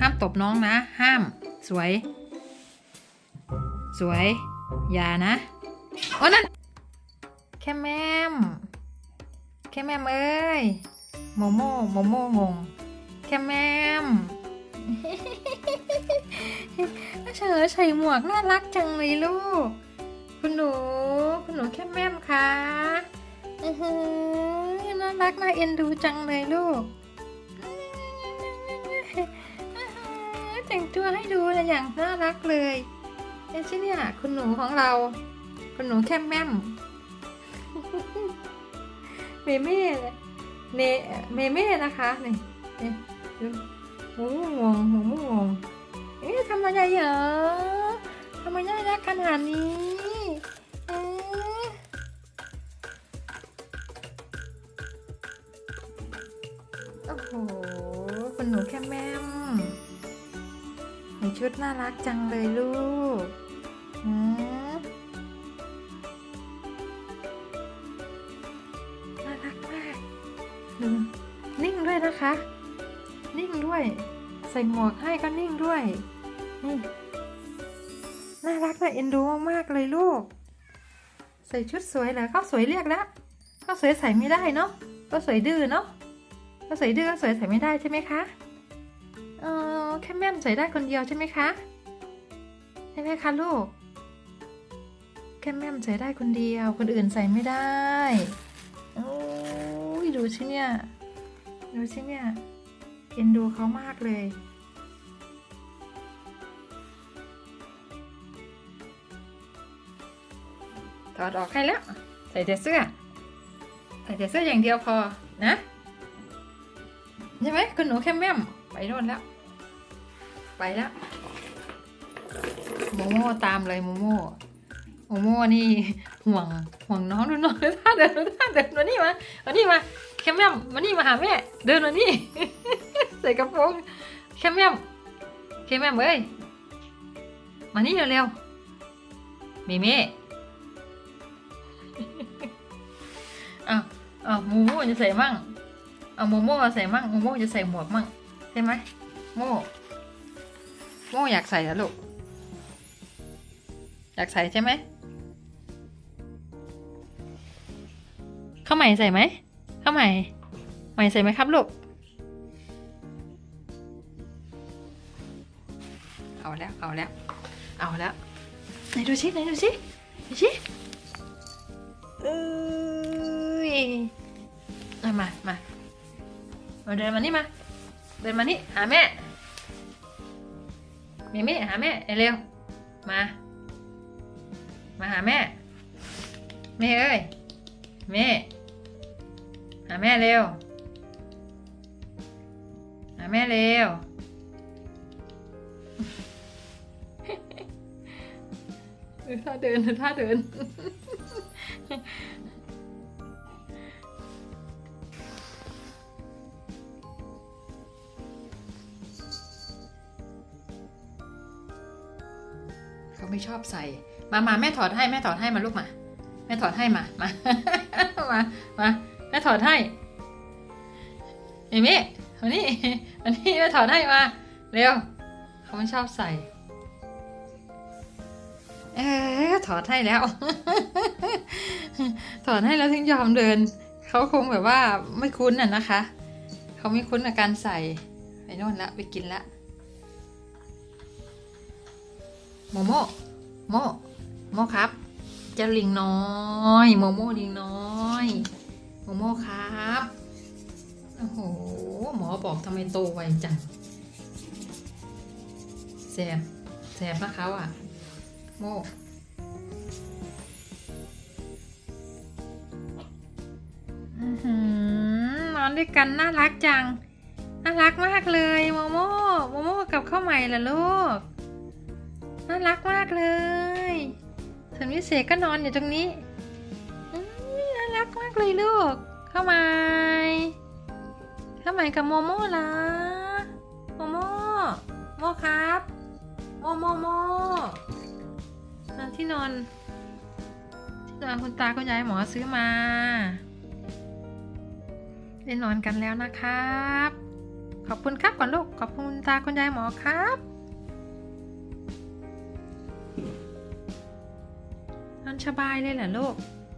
ห้ามตบน้องนะ ห้าม สวย สวย อย่านะ โอ้นั่น แค่แม่ม แค่แม่มเอ้ย โมโม่โมโม่งง แค่แม่มเฉยใส่หมวกน่ารักจังเลยลูก คุณหนู คุณหนูแค่แม่มคะอือหือน่ารักน่าเอ็นดูจังเลยลูก แต่งตัวให้ดูนะอย่างน่ารักเลยนี่ใช่เนี่ยคุณหนูของเรา คุณหนูแค่แม่มเมเม่เนเมเม่นะคะนี่นี่ดูหมูงงหมูงงเอ๊ะทำอะไรเหรอทำไมน่ารักขนาดนี้โอ้โหคุณหนูแค่แม่ม ในชุดน่ารักจังเลยลูกอืมน่ารักมากดูนิ่งด้วยนะคะ นิ่งด้วย ใส่หมวกให้ก็นิ่งด้วยนี่น่ารักน่าเอ็นดูมากๆเลยลูก ใส่ชุดสวยเหรอก็สวยเรียกแล้วก็สวยใส่ไม่ได้เนาะก็สวยดื้อเนาะก็สวยดื้อก็สวยใส่ไม่ได้ใช่ไหมคะ เออแค่แม่มใส่ได้คนเดียวใช่ไหมคะใช่ไหมคะลูก แค่แม่มใส่ได้คนเดียว คนอื่นใส่ไม่ได้โอ้ยดูสิเนี่ยดูสิเนี่ยเอ็นดูเขามากเลยถอดออกให้แล้ว ใส่แต่เสื้อ ใส่แต่เสื้ออย่างเดียวพอนะ ใช่ไหมคุณหนูแค่แม่มไปโน่นแล้ว ไปแล้วโมโม่ตามเลยโมโม่โมโม่นี่ห่วงห่วงน้องดูน้องดูท่าเดินดูท่าเดินมานี่มามานี่มาแคมแมมมานี่มาหาแม่เดินมานี่ใส่กระโปรงแคมแมมแคมแมมเอ้ยมานี่เร็วๆเมเม่อ้าวอ้าวโมโม่จะใส่มั่งเอาโมโม่ใส่มั่งโมโม่จะใส่หมวกมั่งใช่ไหมโม โมอยากใส่เหรอลูก อยากใส่ใช่ไหม ข้าวใหม่ใส่ไหม ข้าวใหม่ ใหม่ใส่ไหมครับลูก เอาแล้ว เอาแล้ว เอาแล้วไหนดูสิไหนดูสิดูสิเอ้ยเอามา มา มาเดินมานี่มา เดินมานี่หาแม่ มีแม่หาแม่เร็วมา มาหาแม่ แม่เอ้ยแม่ หาแม่เร็ว หาแม่เร็ว ท่าเดินท่าเดิน ไม่ชอบใส่ มามาแม่ถอดให้แม่ถอดให้มาลูกมา แม่ถอดให้มา มา มา มา แม่ถอดให้เอมี่มานี่มานี่แม่ถอดให้มา เร็ว เขาไม่ชอบใส่ เออถอดให้แล้ว ถอดให้แล้วถึงยอมเดิน เขาคงแบบว่าไม่คุ้นอะนะคะ เขาไม่คุ้นกับการใส่ ไปโน่นละไปกินละ โมโมโมโมครับ เจ้าลิงน้อย โมโมลิงน้อยโมโมครับโอ้โหหมอบอกทำไมโตไวจังแสบแสบนะเขาอะ โมนอนด้วยกันน่ารักจัง น่ารักมากเลยโมโมโมโมกับข้าวใหม่ล่ะลูก น่ารักมากเลยส่วนวิเศษก็นอนอยู่ตรงนี้อื้อน่ารักมากเลยลูก เข้ามาเข้ามากับโมโม่ละโมโม่โมครับโมโมโมนอนที่นอนที่นอนคุณตาคุณยายหมอซื้อมาได้นอนกันแล้วนะครับ ขอบคุณครับก่อนลูกขอบคุณตาคุณยายหมอครับ สบายเลยเหรอลูก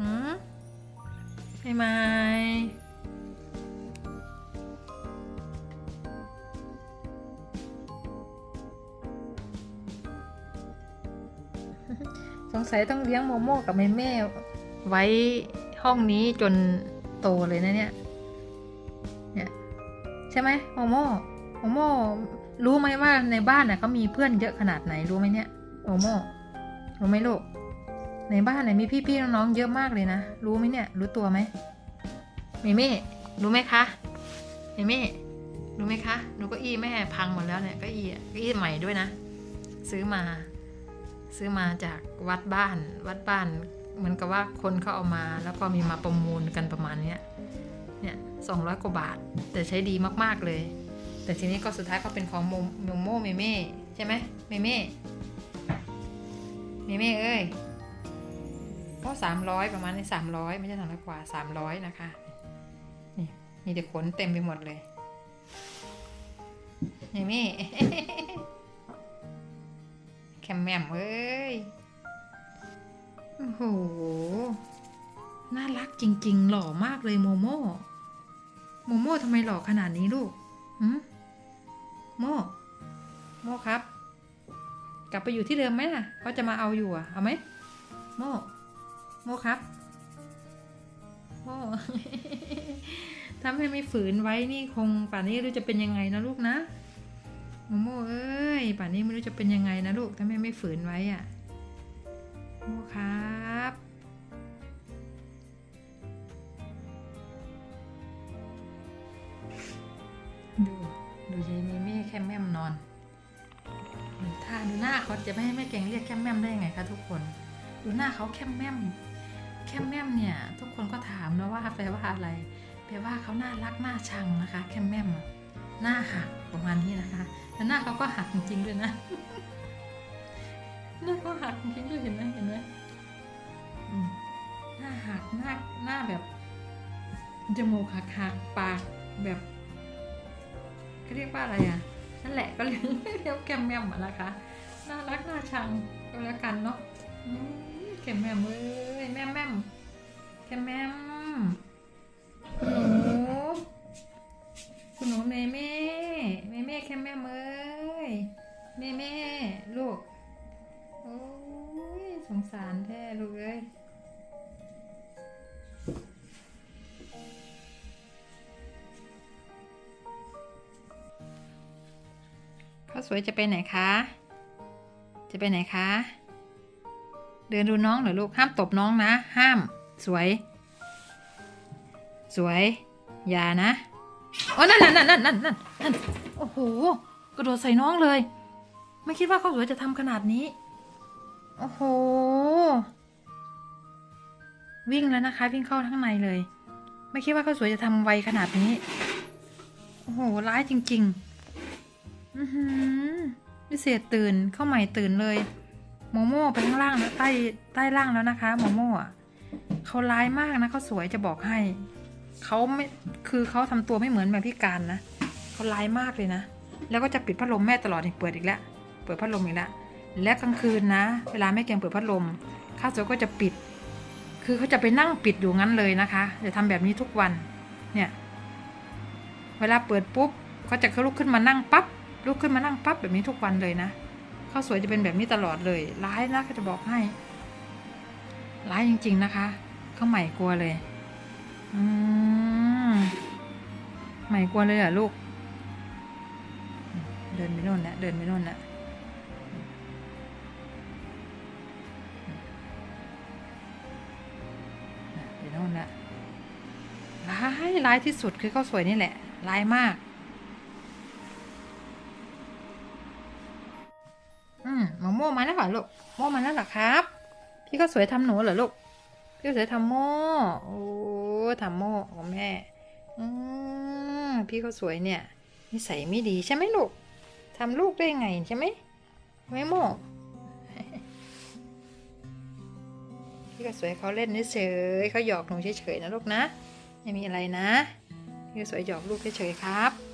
หืมใช่ไหมสงสัยต้องเลี้ยงโมโม่กับแม่แม่ไว้ห้องนี้จนโตเลยนะเนี่ย เนี่ย ใช่ไหมโมโม่โมโม่รู้ไหมว่าในบ้านน่ะเขามีเพื่อนเยอะขนาดไหนรู้ไหมเนี่ยโมโม่รู้ไหมลูก ในบ้านเนี่ยมีพี่ๆน้องๆเยอะมากเลยนะ รู้ไหมเนี่ย รู้ตัวไหมเมเม่รู้ไหมคะเมเม่รู้ไหมคะหนูก็อี้แม่พังหมดแล้วเนี่ยก็อี้ก็อี้ใหม่ด้วยนะ ซื้อมา ซื้อมาจากวัดบ้าน วัดบ้านเหมือนกับว่าคนเขาเอามา แล้วก็มีมาประมูลกันประมาณเนี้ยเนี่ยสองร้อยกว่าบาท แต่ใช้ดีมากๆเลย แต่ทีนี้ก็สุดท้ายก็เป็นของโมโมโมเมเม่ใช่ไหมเมเม่เมเม่เอ้ย ก็สามร้อยประมาณนี้สามร้อยไม่ใช่สามร้อยกว่าสามร้อยนะคะ นี่มีแต่ขนเต็มไปหมดเลยเมเม่แคมแมมเอ้ยโอ้โห น่ารักจริง ๆ หล่อมากเลยโมโม่โมโม่ทำไมหล่อขนาดนี้ลูกหืมโมโมครับ กลับไปอยู่ที่เดิมไหมล่ะเขาจะมาเอาอยู่อะ เอาไหมโม โมครับโมถ้าไม่ไม่ฝืนไว้นี่คงป่านนี้ไม่รู้จะเป็นยังไงนะลูกนะโมโมเอ้ยป่านนี้ไม่รู้จะเป็นยังไงนะลูกถ้าแม่ไม่ฝืนไว้อะโมครับดูดูยายเมเม่แค่แม่มนอนดูท่าดูหน้าเขาจะไม่ให้แม่แกงเรียกแค่แม่มได้ยังไงคะทุกคน ดูหน้าเขาแค่แม่ม แค่แมมเนี่ยทุกคนก็ถามนะว่าแปลว่าอะไร แปลว่าเขาน่ารักน่าชังนะคะ แค่แมมหน้าหักประมาณนี้นะคะแล้วหน้าเขาก็หักจริงๆด้วยนะหน้าเขาหักจริงๆด้วยเห็นไหมเห็นไหมหน้าหักหน้าหน้าแบบจมูกหักหักปากแบบเขาเรียกว่าอะไรอะนั่นแหละก็เรียกเรียกแกมแมมอะนะคะน่ารักน่าชังก็แล้วกันเนาะ อืมแมแมเอ้ยแม่แม่มแกมแมมคุณหนูคุณหนูเมเม่เมเม่แคมแม่มเอ้ยเมเม่ลูกโอ้ยสงสารแท้ลูกเอ้ยข้าวสวยจะไปไหนคะ จะไปไหนคะ เดินดูน้องเหรอยลูก ห้ามตบน้องนะ ห้าม สวย สวย อย่านะโอ้นั่นนั่นนั่นนั่นนั่นนั่นโอ้โห กระโดดใส่น้องเลย ไม่คิดว่าเขาสวยจะทำขนาดนี้ โอ้โห วิ่งแล้วนะคะ วิ่งเข้าข้างในเลย ไม่คิดว่าเขาสวยจะทำไวขนาดนี้ โอ้โห ร้ายจริง ๆ อือหือพิเศษตื่น เข้าใหม่ตื่นเลย โมโม่ไปข้างล่างแล้วใต้ใต้ล่างแล้วนะคะโมโม่เขาร้ายมากนะเขาสวยจะบอกให้เขาไม่คือเขาทำตัวไม่เหมือนแบบพิการนะเขาร้ายมากเลยนะ แล้วก็จะปิดพัดลมแม่ตลอดนี่เปิดอีกแล้วเปิดพัดลมอีกแล้วและกลางคืนนะ เวลาแม่แกงเปิดพัดลมข้าวสวยก็จะปิด คือเขาจะไปนั่งปิดอยู่งั้นเลยนะคะจะทำแบบนี้ทุกวันเนี่ยเวลาเปิดปุ๊บเขาจะลุกขึ้นมานั่งปั๊บลุกขึ้นมานั่งปั๊บแบบนี้ทุกวันเลยนะ ข้าวสวยจะเป็นแบบนี้ตลอดเลย ร้ายนะก็จะบอกให้ ร้ายจริง ๆ นะคะข้าวใหม่กลัวเลย อืมใหม่กลัวเลยเหรอลูก เดินไปโน่นแล้วเดินไปโน่นแล้วไปโน่นแล้วร้ายร้ายที่สุดคือข้าวสวยนี่แหละ ร้ายมาก ลูกโม่มาแล้วหรอครับ พี่ก็สวยทำหนูเหรอลูกพี่สวยทำโม่โอ้ทำโม่ของแม่อืมพี่ก็สวยเนี่ยนิสัยไม่ดีใช่ไหมลูกทำลูกได้ไงใช่ไหมไม่โม่พี่ก็สวยเขาเล่นเฉยเขาหยอกหนูเฉยๆนะลูกนะไม่มีอะไรนะพี่ก็สวยหยอกลูกเฉยๆครับ